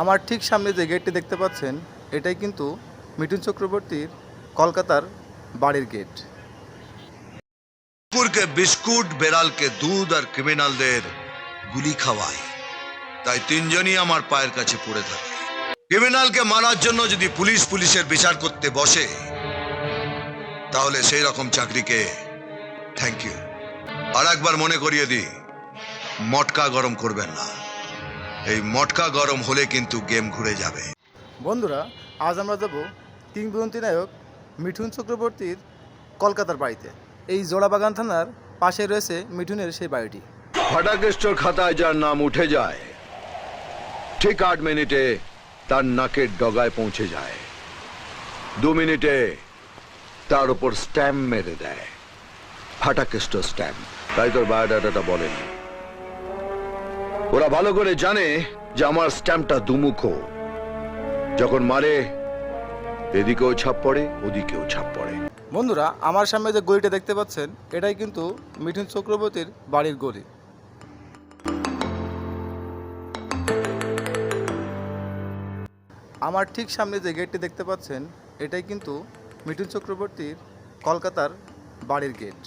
আমার ঠিক সামনে যে গেটটি দেখতে পাচ্ছেন, এটাই কিন্তু মিঠুন চক্রবর্তীর কলকাতার বাড়ির গেট কুকুরকে বিস্কুট, বেড়ালকে দুধ আর ক্রিমিনালদের গুলি খাওয়ায়। তাই তিনজনই আমার পায়ের কাছে পড়ে থাকে। ক্রিমিনালকে মারার জন্য যদি পুলিশ পুলিশের বিচার করতে বসে, তাহলে সেই রকম চাকরিকে থ্যাংক ইউ আর একবার মনে করিয়ে দিই, মটকা গরম করবেন না। এই মটকা গরম হলে কিন্তু গেম ঘুরে যাবে। বন্ধুরা আজ আমরা যাব কিংবদন্তি নায়ক মিঠুন চক্রবর্তীর কলকাতার বাড়িতে। এই জোড়াবাগান থানার পাশে রয়েছে মিঠুনের সেই বাড়িটি। ফাটাকেস্টর খাতায় যার নাম উঠে যায় ঠিক আট মিনিটে তার নাকের ডগায় পৌঁছে যায়। দু মিনিটে তার উপর স্ট্যাম্প মেরে দেয়। ফাটাকেস্টর স্ট্যাম্প। তাই তোর বায়োডাটাটা বলেনি। ওরা ভালো করে জানে যে আমার স্ট্যাম্পটা দুমুখো যখন মারে, এদিকেও ছাপ পড়ে, ওদিকেও ছাপ পড়ে। বন্ধুরা, আমার সামনে যে গলিটা দেখতে পাচ্ছেন, এটাই কিন্তু মিঠুন চক্রবর্তীর বাড়ির গলি। আমার ঠিক সামনে যে গেটটি দেখতে পাচ্ছেন, এটাই কিন্তু মিঠুন চক্রবর্তীর কলকাতার বাড়ির গেট।